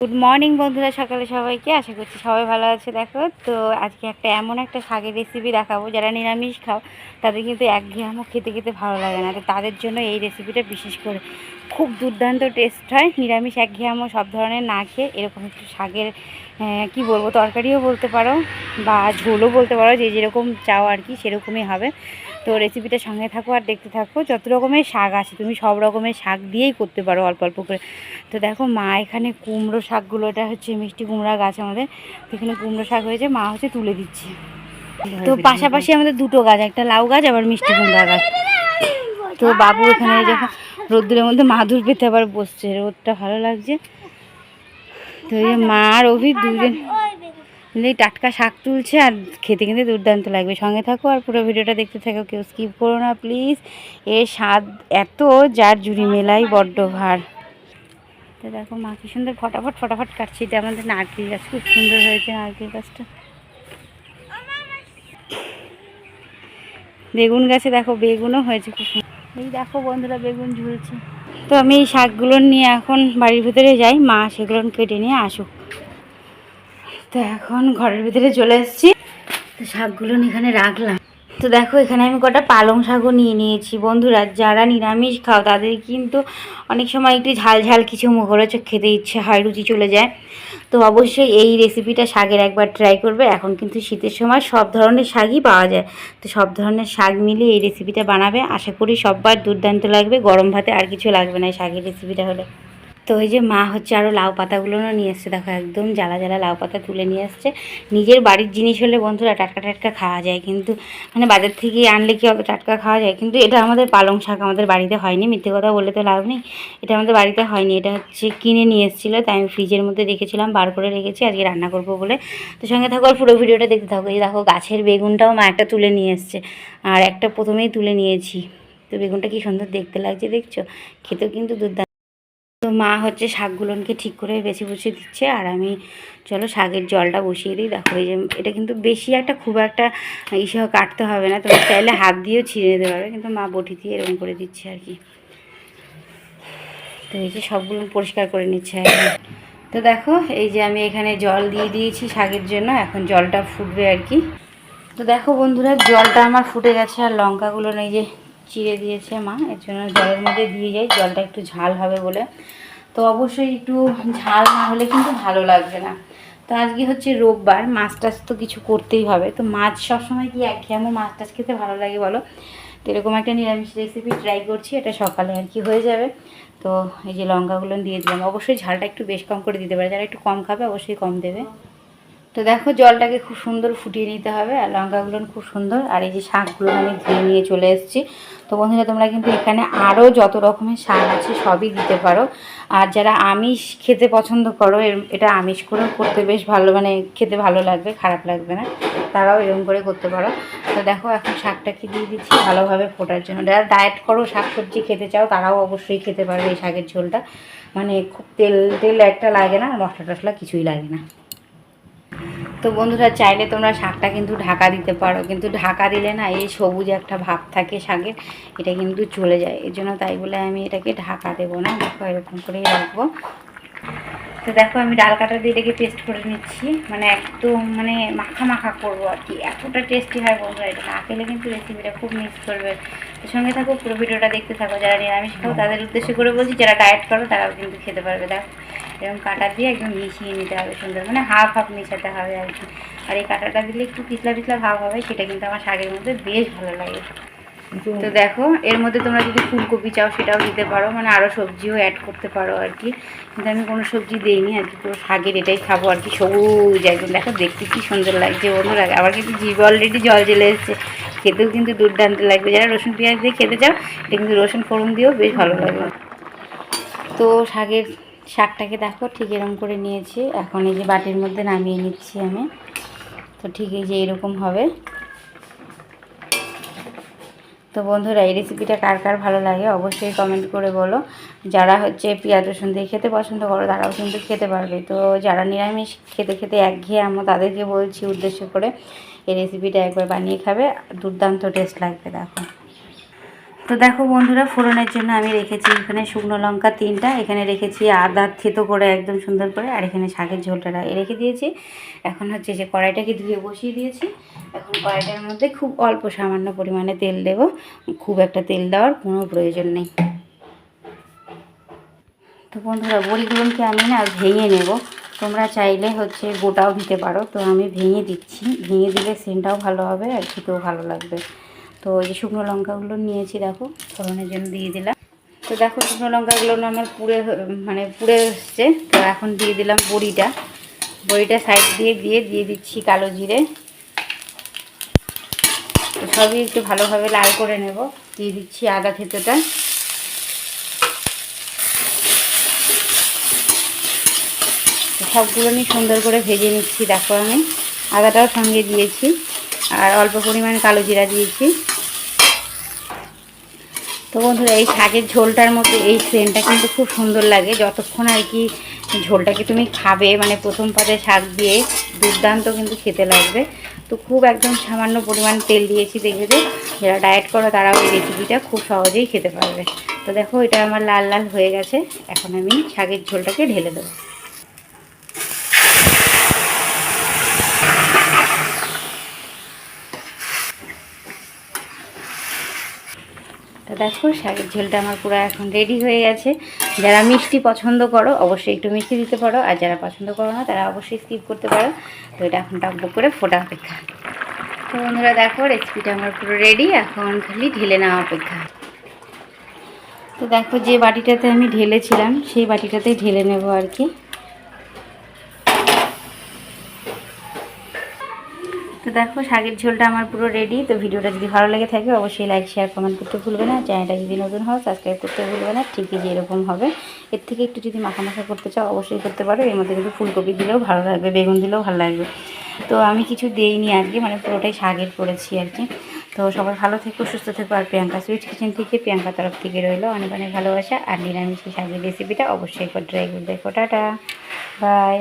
Good morning বন্ধুরা, সকালে সবাইকে। আশা করছি সবাই ভালো আছে। দেখো, তো আজকে একটা এমন একটা শাকের রেসিপি দেখাবো। যারা নিরামিষ খাও, তাদের কিন্তু এক একঘেয়ামও খেতে খেতে ভালো লাগে না। তো তাদের জন্য এই রেসিপিটা বিশেষ করে খুব দুর্দান্ত টেস্ট হয়। নিরামিষ এক একঘেয়ামও সব ধরনের না খেয়ে এরকম একটু শাকের কি বলব, তরকারিও বলতে পারো বা ঝোলও বলতে পারো। যে যেরকম চাও আর কি, সেরকমই হবে। তো রেসিপিটা সঙ্গে থাকো আর দেখতে থাকো। যত রকমের শাক আছে, তুমি সব রকমের শাক দিয়েই করতে পারো অল্প অল্প করে। তো দেখো মা এখানে কুমড়ো শাকগুলো, এটা হচ্ছে মিষ্টি কুমড়া গাছ আমাদের। এখানে কুমড়ো শাক হয়েছে, মা হচ্ছে তুলে দিচ্ছে। তো পাশাপাশি আমাদের দুটো গাছ, একটা লাউ গাছ, আবার মিষ্টি কুমড়া গাছ। তো বাবু এখানে যখন রোদ্দুরের মধ্যে মাদুর পেতে আবার বসছে, রোদটা ভালো লাগছে। তো মা আর অভি দুজন মিলেই টাটকা শাক তুলছে আর খেতে খেতে দুর্দান্ত লাগবে। সঙ্গে থাকো আর পুরো ভিডিওটা দেখতে থাকো, কেউ স্কিপ করো না প্লিজ এর স্বাদ এত যার জুড়ি মেলাই বড্ড ভার। তো দেখো মা কি সুন্দর ফটাফট ফটাফট কাটছে। এটা আমাদের নারকেল গাছ, খুব সুন্দর হয়েছে নারকেল গাছটা। বেগুন গাছে দেখো, বেগুনও হয়েছে খুব এই দেখো বন্ধুরা, বেগুন ঝুলছে। তো আমি এই শাকগুলো নিয়ে এখন বাড়ির ভিতরে যাই। মা সেগুলো কেটে নিয়ে আসুক। তো এখন ঘরের ভিতরে চলে এসেছি। তো শাকগুলো এখানে রাখলাম। তো দেখো, এখানে আমি কটা পালং শাকও নিয়ে নিয়েছি। বন্ধুরা, যারা নিরামিষ খাও, তাদের কিন্তু অনেক সময় একটু ঝাল ঝাল কিছু মুখরোচক খেতে ইচ্ছে হয়, রুচি চলে যায়। তো অবশ্যই এই রেসিপিটা শাকের একবার ট্রাই করবে। এখন কিন্তু শীতের সময় সব ধরনের শাকই পাওয়া যায়। তো সব ধরনের শাক মিলিয়ে এই রেসিপিটা বানাবে। আশা করি সববার দুর্দান্ত লাগবে। গরম ভাতে আর কিছু লাগবে না এই শাকের রেসিপিটা হলে। তো ওই যে মা হচ্ছে আরও লাউ পাতাগুলোও নিয়ে এসছে। দেখো একদম জ্বালা জ্বালা লাউ পাতা তুলে নিয়ে এসছে নিজের বাড়ির জিনিস হলে বন্ধুরা টাটকা টাটকা খাওয়া যায়। কিন্তু মানে বাজার থেকে আনলে কি অত টাটকা খাওয়া যায়? কিন্তু এটা আমাদের পালং শাক আমাদের বাড়িতে হয়নি। মিথ্যে কথা বলে তো লাভ নেই। এটা আমাদের বাড়িতে হয়নি। এটা হচ্ছে কিনে নিয়ে এসেছিল। তাই আমি ফ্রিজের মধ্যে রেখেছিলাম, বার করে রেখেছি। আজকে রান্না করব বলে। তো সঙ্গে থাকো, আর পুরো ভিডিওটা দেখতে থাকো। এই দেখো, গাছের বেগুনটাও মা একটা তুলে নিয়ে এসছে। আর একটা প্রথমেই তুলে নিয়েছি। তো বেগুনটা কি সুন্দর দেখতে লাগছে, দেখছ? খেতেও কিন্তু দুর্দান্ত তো মা হচ্ছে শাকগুলোকে ঠিক করে বেছে বুঝে দিচ্ছে, আর আমি চলো শাকের জলটা বসিয়ে দিই। দেখো এই যে এটা কিন্তু বেশি একটা খুব একটা ইসে কাটতে হবে না তুমি চাইলে হাত দিয়েও ছিঁড়ে দিতে পারবে, কিন্তু মা বটি দিয়ে এরকম করে দিচ্ছে আর কি। তো এই যে সবগুলো পরিষ্কার করে নিচ্ছে আর। তো দেখো এই যে আমি এখানে জল দিয়ে দিয়েছি শাকের জন্য, এখন জলটা ফুটবে আর কি। তো দেখো বন্ধুরা, জলটা আমার ফুটে গেছে আর লঙ্কাগুলো এই যে চিড়ে দিয়েছে মা, এর জন্য জলের মধ্যে দিয়ে যাই, জলটা একটু ঝাল হবে বলে। তো অবশ্যই একটু ঝাল না হলে কিন্তু ভালো লাগবে না। তো আজকে হচ্ছে রোববার, মাছ টাছ তো কিছু করতেই হবে। তো মাছ সবসময় কি একঘেয়েমো মাছ টাছ খেতে ভালো লাগে বলো? তো এরকম একটা নিরামিষ রেসিপি ট্রাই করছি, এটা সকালে আর কি হয়ে যাবে। তো এই যে লঙ্কাগুলো দিয়ে দিলাম, অবশ্যই ঝালটা একটু বেশ কম করে দিতে পারে, যারা একটু কম খাবে অবশ্যই কম দেবে। তো দেখো জলটাকে খুব সুন্দর ফুটিয়ে নিতে হবে আর লঙ্কাগুলো খুব সুন্দর। আর এই যে শাকগুলো আমি ধুয়ে নিয়ে চলে এসেছি। তো বন্ধুরা, তোমরা কিন্তু এখানে আরও যত রকমের শাক আছে সবই দিতে পারো। আর যারা আমিষ খেতে পছন্দ করো এটা আমিষ করেও করতে বেশ ভালো মানে খেতে ভালো লাগবে, খারাপ লাগবে না। তারাও এরকম করে করতে পারো। তো দেখো, এখন শাকটাকে দিয়ে দিচ্ছি ভালোভাবে ফোটার জন্য। যারা ডায়েট করো শাক সবজি খেতে চাও, তারাও অবশ্যই খেতে পারবে এই শাকের ঝোলটা। মানে খুব তেল তেল একটা লাগে না মশলা টশলা কিছুই লাগে না। তো বন্ধুরা, চাইলে তোমরা শাকটা কিন্তু ঢাকা দিতে পারো। কিন্তু ঢাকা দিলে না, এই সবুজ একটা ভাব থাকে শাকের, এটা কিন্তু চলে যায়। এর জন্য তাই বলে আমি এটাকে ঢাকা দেবো না। দেখো, এরকম করেই রাখব। তো দেখো, আমি ডাল কাটা দিয়ে এটাকে পেস্ট করে নিচ্ছি। মানে একদম মানে মাখা মাখা করব আর কি। এতটা টেস্টি হয় বন্ধুরা, এটা না খেলে কিন্তু রেসিপিটা খুব মিস করবে। তো সঙ্গে থাকো, পুরো ভিডিওটা দেখতে থাকো। যারা নিরামিষ খাও, তাদের উদ্দেশ্য করে বলছি, যারা ডায়েট করো, তারাও কিন্তু খেতে পারবে। দেখো এরকম কাটা দিয়ে একদম মিশিয়ে নিতে হবে সুন্দর মানে হাফ হাফ মেশাতে হবে আর কি। আর এই কাঁটাটা দিলে একটু পিছলা পিছলা ভাব হবে সেটা কিন্তু আমার শাকের মধ্যে বেশ ভালো লাগে। তো দেখো এর মধ্যে তোমরা যদি ফুলকপি চাও সেটাও দিতে পারো মানে আরও সবজিও অ্যাড করতে পারো আর কি। কিন্তু আমি কোনো সবজি দিইনি আর কি পুরো শাকের এটাই খাব আর কি সবুজ একদম। দেখো দেখতে কি সুন্দর লাগছে বন্ধুরা আবার কিন্তু জিভ অলরেডি জল জ্বলে এসেছে। খেতেও কিন্তু দুর্দান্ত লাগবে। যারা রসুন পেঁয়াজ দিয়ে খেতে চাও এটা কিন্তু রসুন ফোড়ন দিয়েও বেশ ভালো লাগবে। তো শাকের শাকটাকে দেখো, ঠিক এরকম করে নিয়েছি। এখন এই যে বাটির মধ্যে নামিয়ে নিচ্ছি আমি। তো ঠিক এই যে এরকম হবে। তো বন্ধুরা, এই রেসিপিটা কার কার ভালো লাগে অবশ্যই কমেন্ট করে বলো। যারা হচ্ছে পেঁয়াজ, রসুন দিয়ে খেতে পছন্দ করো, তারাও কিন্তু খেতে পারবে। তো যারা নিরামিষ খেতে খেতে একঘেয়ে আমরা তাদেরকে বলছি উদ্দেশ্য করে এই রেসিপিটা একবার বানিয়ে খাবে। দুর্দান্ত টেস্ট লাগবে, দেখো। তো দেখো বন্ধুরা, ফোড়নের জন্য আমি রেখেছি এখানে শুকনো লঙ্কা তিনটা, এখানে রেখেছি আদা থেতো করে একদম সুন্দর করে, আর এখানে শাকের ঝোলটা রেখে দিয়েছি। এখন হচ্ছে যে কড়াইটাকে ধুয়ে বসিয়ে দিয়েছি। এখন কড়াইটার মধ্যে খুব অল্প সামান্য পরিমাণে তেল দেব। খুব একটা তেল দেওয়ার কোনো প্রয়োজন নেই। তো বন্ধুরা, বড়িগুলোকে আমি না ভেঙে নেব। তোমরা চাইলে হচ্ছে গোটাও দিতে পারো। তো আমি ভেঙে দিচ্ছি। ভেঙে দিলে সেন্টটাও ভালো হবে আর খেতেও ভালো লাগবে। তো এই যে শুকনো লঙ্কাগুলো নিয়েছি, দেখো, ফোড়নের জন্য দিয়ে দিলাম। তো দেখো, শুকনো লঙ্কাগুলো আমার পুড়ে মানে পুড়ে এসছে। তো এখন দিয়ে দিলাম বড়িটা। বড়িটা সাইড দিয়ে দিয়ে দিয়ে দিচ্ছি কালো জিরে। তো সবই একটু ভালোভাবে লাল করে নেব। দিয়ে দিচ্ছি আদা থেতোটা। সবগুলো আমি সুন্দর করে ভেজে নিচ্ছি, দেখো আমি। আদাটাও সঙ্গে দিয়েছি। আর অল্প পরিমাণ কালো জিরা দিয়েছি। তো বন্ধুরা, এই শাকের ঝোলটার মধ্যে এই সেন্টটা কিন্তু খুব সুন্দর লাগে। যতক্ষণ আর কি ঝোলটাকে তুমি খাবে মানে প্রথম পাতে শাক দিয়ে দুর্দান্ত কিন্তু খেতে লাগবে। তো খুব একদম সামান্য পরিমাণ তেল দিয়েছি দেখবে যে যারা ডায়েট করো তারা ওই রেসিপিটা খুব সহজেই খেতে পারবে। তো দেখো, এটা আমার লাল লাল হয়ে গেছে। এখন আমি শাকের ঝোলটাকে ঢেলে দেবো। তো দেখো, শাকের ঝোলটা আমার পুরো এখন রেডি হয়ে গেছে। যারা মিষ্টি পছন্দ করো, অবশ্যই একটু মিষ্টি দিতে পারো। আর যারা পছন্দ করো না, তারা অবশ্যই স্কিপ করতে পারো। তো এটা এখন টকবক করে ফোটা অপেক্ষা। তো বন্ধুরা, দেখো রেসিপিটা আমার পুরো রেডি এখন খালি ঢেলে নেওয়া অপেক্ষা। তো দেখো, যে বাটিটাতে আমি ঢেলেছিলাম, সেই বাটিটাতেই ঢেলে নেব আর কি। তো দেখো, শাকের ঝোলটা আমার পুরো রেডি তো ভিডিওটা যদি ভালো লেগে থাকে, অবশ্যই লাইক শেয়ার কমেন্ট করতে ভুলবে না। চ্যানেলটা যদি নতুন হয় সাবস্ক্রাইব করতে ভুলবে না, ঠিকই যেরকম হবে। এর থেকে একটু যদি মাখা মাখা করতে চাও, অবশ্যই করতে পারো। এর মধ্যে কিন্তু ফুলকপি দিলেও ভালো লাগবে, বেগুন দিলেও ভালো লাগবে। তো আমি কিছু দেইনি আর কি মানে পুরোটাই শাকের করেছি আর কি। তো সবাই ভালো থেকো, সুস্থ থেকো। আর প্রিয়াঙ্কা সুইট কিচেন থেকে প্রিয়াঙ্কা তরফ থেকে রইল অনেক অনেক ভালোবাসা। আর নিরামিষ শাকের রেসিপিটা অবশ্যই করে ট্রাই করবে টাটা বাই